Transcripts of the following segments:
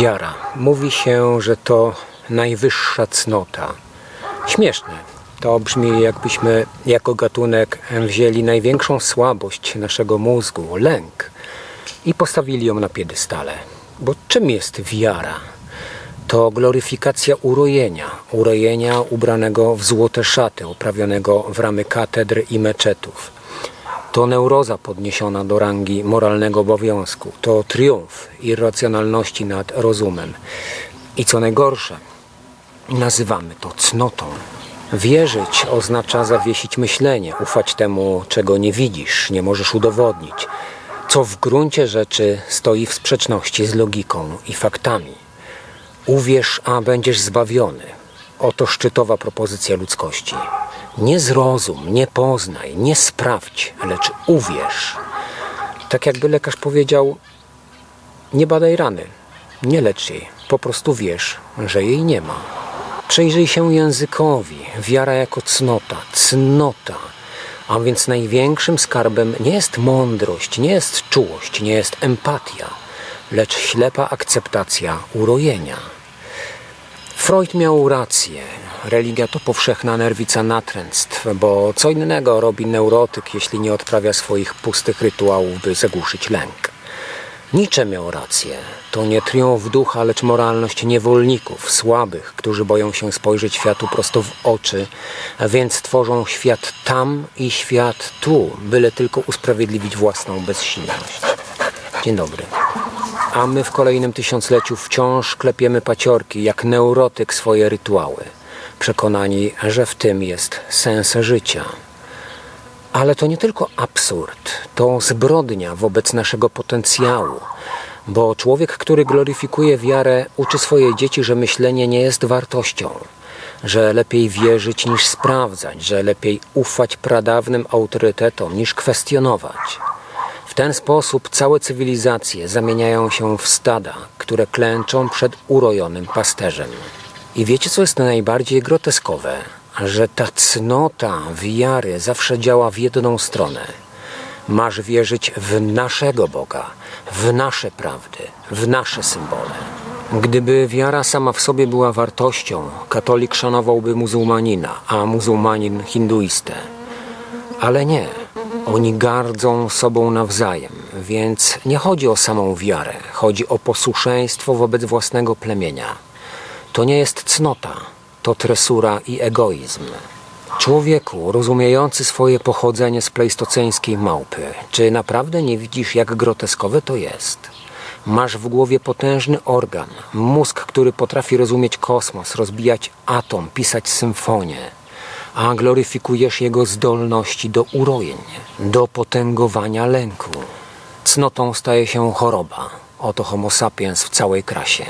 Wiara. Mówi się, że to najwyższa cnota. Śmieszne. To brzmi, jakbyśmy jako gatunek wzięli największą słabość naszego mózgu lęk i postawili ją na piedestale. Bo czym jest wiara? To gloryfikacja urojenia, urojenia ubranego w złote szaty, oprawionego w ramy katedr i meczetów. To neuroza podniesiona do rangi moralnego obowiązku. To triumf irracjonalności nad rozumem. I co najgorsze, nazywamy to cnotą. Wierzyć oznacza zawiesić myślenie, ufać temu, czego nie widzisz, nie możesz udowodnić, co w gruncie rzeczy stoi w sprzeczności z logiką i faktami. Uwierz, a będziesz zbawiony. Oto szczytowa propozycja ludzkości. Nie zrozum, nie poznaj, nie sprawdź, lecz uwierz. Tak jakby lekarz powiedział: Nie badaj rany, nie lecz jej, po prostu wierz, że jej nie ma. Przyjrzyj się językowi, wiara jako cnota, cnota. A więc największym skarbem nie jest mądrość, nie jest czułość, nie jest empatia, lecz ślepa akceptacja urojenia. Freud miał rację. Religia to powszechna nerwica natręctw, bo co innego robi neurotyk, jeśli nie odprawia swoich pustych rytuałów, by zagłuszyć lęk. Nietzsche miał rację. To nie triumf ducha, lecz moralność niewolników, słabych, którzy boją się spojrzeć światu prosto w oczy, a więc tworzą świat tam i świat tu, byle tylko usprawiedliwić własną bezsilność. Dzień dobry. A my w kolejnym tysiącleciu wciąż klepiemy paciorki, jak neurotyk swoje rytuały, przekonani, że w tym jest sens życia. Ale to nie tylko absurd, to zbrodnia wobec naszego potencjału, bo człowiek, który gloryfikuje wiarę, uczy swoje dzieci, że myślenie nie jest wartością, że lepiej wierzyć niż sprawdzać, że lepiej ufać pradawnym autorytetom niż kwestionować. W ten sposób całe cywilizacje zamieniają się w stada, które klęczą przed urojonym pasterzem. I wiecie, co jest najbardziej groteskowe? Że ta cnota wiary zawsze działa w jedną stronę. Masz wierzyć w naszego Boga, w nasze prawdy, w nasze symbole. Gdyby wiara sama w sobie była wartością, katolik szanowałby muzułmanina, a muzułmanin hinduistę. Ale nie. Oni gardzą sobą nawzajem, więc nie chodzi o samą wiarę, chodzi o posłuszeństwo wobec własnego plemienia. To nie jest cnota, to tresura i egoizm. Człowieku, rozumiejący swoje pochodzenie z plejstoceńskiej małpy, czy naprawdę nie widzisz, jak groteskowe to jest? Masz w głowie potężny organ, mózg, który potrafi rozumieć kosmos, rozbijać atom, pisać symfonię a gloryfikujesz jego zdolności do urojeń, do potęgowania lęku. Cnotą staje się choroba. Oto homo sapiens w całej krasie.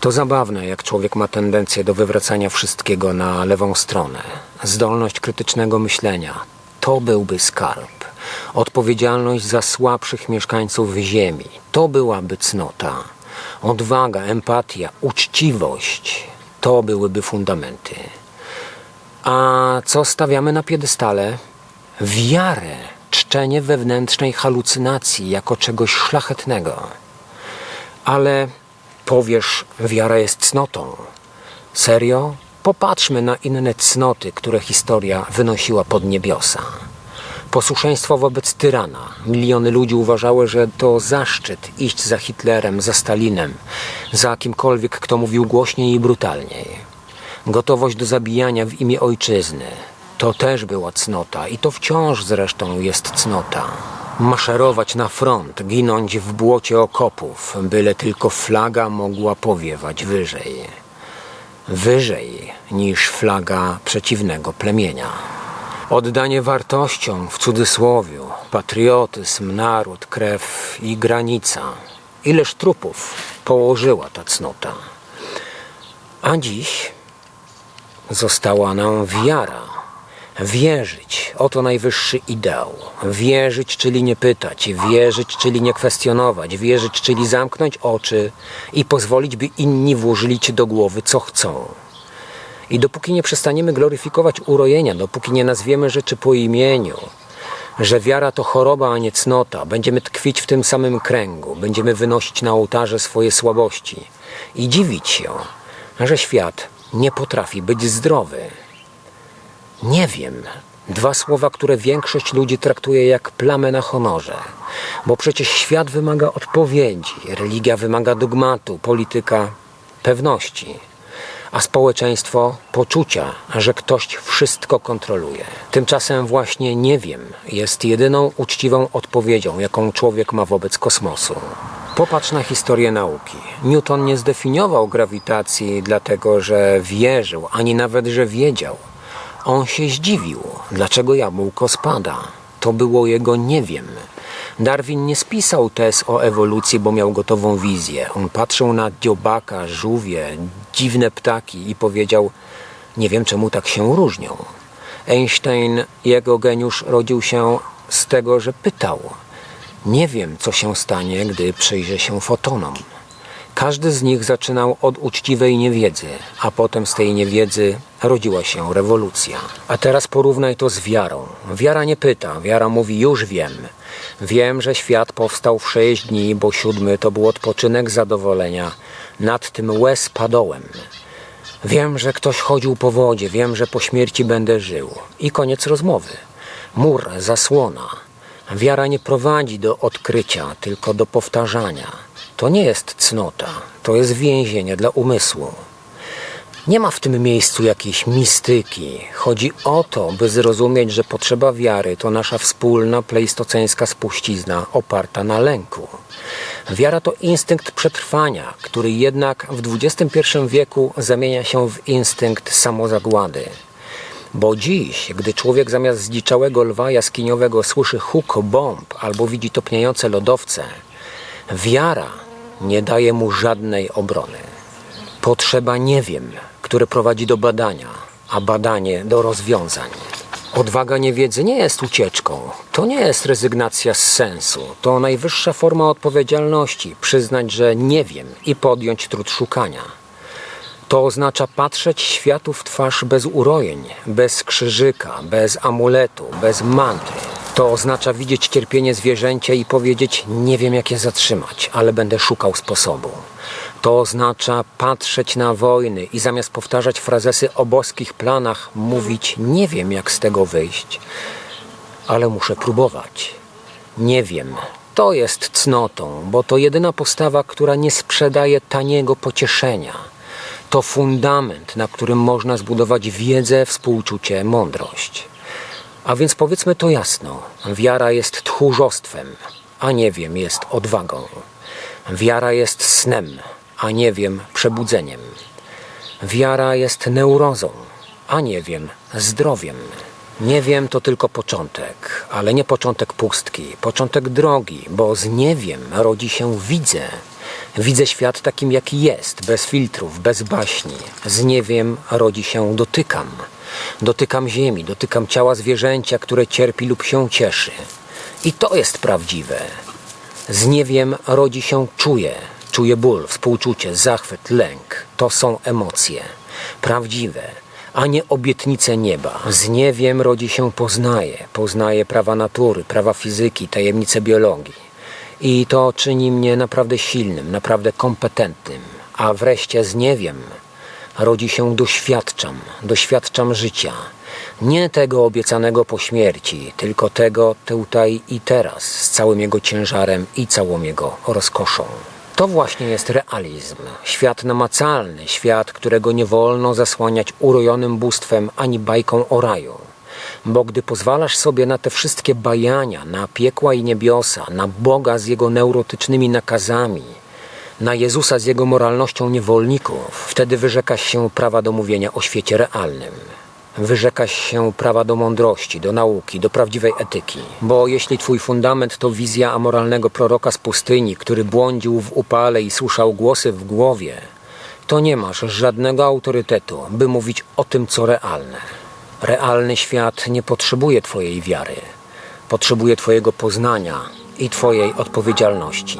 To zabawne, jak człowiek ma tendencję do wywracania wszystkiego na lewą stronę. Zdolność krytycznego myślenia. To byłby skarb. Odpowiedzialność za słabszych mieszkańców ziemi. To byłaby cnota. Odwaga, empatia, uczciwość. To byłyby fundamenty. A co stawiamy na piedestale? Wiarę, czczenie wewnętrznej halucynacji jako czegoś szlachetnego. Ale powiesz, wiara jest cnotą. Serio? Popatrzmy na inne cnoty, które historia wynosiła pod niebiosa. Posłuszeństwo wobec tyrana. Miliony ludzi uważały, że to zaszczyt iść za Hitlerem, za Stalinem, za kimkolwiek, kto mówił głośniej i brutalniej gotowość do zabijania w imię ojczyzny. To też była cnota i to wciąż zresztą jest cnota. Maszerować na front, ginąć w błocie okopów, byle tylko flaga mogła powiewać wyżej. Wyżej niż flaga przeciwnego plemienia. Oddanie wartościom w cudzysłowiu, patriotyzm, naród, krew i granica. Ileż trupów położyła ta cnota. A dziś została nam wiara. Wierzyć, oto najwyższy ideał. Wierzyć, czyli nie pytać, wierzyć, czyli nie kwestionować, wierzyć, czyli zamknąć oczy i pozwolić, by inni włożyli ci do głowy, co chcą. I dopóki nie przestaniemy gloryfikować urojenia, dopóki nie nazwiemy rzeczy po imieniu, że wiara to choroba, a nie cnota. Będziemy tkwić w tym samym kręgu, będziemy wynosić na ołtarze swoje słabości i dziwić się, że świat nie potrafi być zdrowy. Nie wiem. Dwa słowa, które większość ludzi traktuje jak plamę na honorze. Bo przecież świat wymaga odpowiedzi, religia wymaga dogmatu, polityka pewności, a społeczeństwo poczucia, że ktoś wszystko kontroluje. Tymczasem właśnie nie wiem jest jedyną uczciwą odpowiedzią, jaką człowiek ma wobec kosmosu. Popatrz na historię nauki. Newton nie zdefiniował grawitacji dlatego, że wierzył, ani nawet, że wiedział. On się zdziwił, dlaczego jabłko spada. To było jego nie wiem. Darwin nie spisał tez o ewolucji, bo miał gotową wizję. On patrzył na dziobaka, żółwie, dziwne ptaki i powiedział: Nie wiem, czemu tak się różnią. Einstein, jego geniusz rodził się z tego, że pytał. Nie wiem, co się stanie, gdy przyjrzę się fotonom. Każdy z nich zaczynał od uczciwej niewiedzy, a potem z tej niewiedzy rodziła się rewolucja. A teraz porównaj to z wiarą. Wiara nie pyta, wiara mówi już wiem. Wiem, że świat powstał w sześć dni, bo siódmy to był odpoczynek zadowolenia. Nad tym łez padołem. Wiem, że ktoś chodził po wodzie, wiem, że po śmierci będę żył. I koniec rozmowy. Mur, zasłona. Wiara nie prowadzi do odkrycia, tylko do powtarzania. To nie jest cnota, to jest więzienie dla umysłu. Nie ma w tym miejscu jakiejś mistyki. Chodzi o to, by zrozumieć, że potrzeba wiary to nasza wspólna pleistoceńska spuścizna oparta na lęku. Wiara to instynkt przetrwania, który jednak w XXI wieku zamienia się w instynkt samozagłady. Bo dziś, gdy człowiek zamiast zdziczałego lwa jaskiniowego słyszy huk bomb albo widzi topniejące lodowce, wiara nie daje mu żadnej obrony. Potrzeba nie wiem, które prowadzi do badania, a badanie do rozwiązań. Odwaga niewiedzy nie jest ucieczką, to nie jest rezygnacja z sensu, to najwyższa forma odpowiedzialności przyznać, że nie wiem i podjąć trud szukania. To oznacza patrzeć światu w twarz bez urojeń, bez krzyżyka, bez amuletu, bez mantry. To oznacza widzieć cierpienie zwierzęcia i powiedzieć: Nie wiem, jak je zatrzymać, ale będę szukał sposobu. To oznacza patrzeć na wojny i zamiast powtarzać frazesy o boskich planach, mówić: Nie wiem, jak z tego wyjść, ale muszę próbować. Nie wiem. To jest cnotą, bo to jedyna postawa, która nie sprzedaje taniego pocieszenia. To fundament, na którym można zbudować wiedzę, współczucie, mądrość. A więc powiedzmy to jasno: wiara jest tchórzostwem, a nie wiem jest odwagą. Wiara jest snem, a nie wiem przebudzeniem. Wiara jest neurozą, a nie wiem zdrowiem. Nie wiem to tylko początek, ale nie początek pustki, początek drogi, bo z nie wiem rodzi się widzę. Widzę świat takim, jaki jest, bez filtrów, bez baśni. Z nie wiem rodzi się dotykam. Dotykam ziemi, dotykam ciała zwierzęcia, które cierpi lub się cieszy. I to jest prawdziwe. Z nie wiem rodzi się czuję. Czuję ból, współczucie, zachwyt, lęk. To są emocje. Prawdziwe, a nie obietnice nieba. Z nie wiem rodzi się poznaje. Poznaje prawa natury, prawa fizyki, tajemnice biologii. I to czyni mnie naprawdę silnym, naprawdę kompetentnym. A wreszcie z nie wiem rodzi się doświadczam, doświadczam życia. Nie tego obiecanego po śmierci, tylko tego tutaj i teraz, z całym jego ciężarem i całą jego rozkoszą. To właśnie jest realizm. Świat namacalny, świat, którego nie wolno zasłaniać urojonym bóstwem ani bajką o raju. Bo gdy pozwalasz sobie na te wszystkie bajania, na piekła i niebiosa, na Boga z jego neurotycznymi nakazami, na Jezusa z jego moralnością niewolników, wtedy wyrzekasz się prawa do mówienia o świecie realnym. Wyrzekasz się prawa do mądrości, do nauki, do prawdziwej etyki. Bo jeśli twój fundament to wizja amoralnego proroka z pustyni, który błądził w upale i słyszał głosy w głowie, to nie masz żadnego autorytetu, by mówić o tym, co realne. Realny świat nie potrzebuje twojej wiary. Potrzebuje twojego poznania i twojej odpowiedzialności.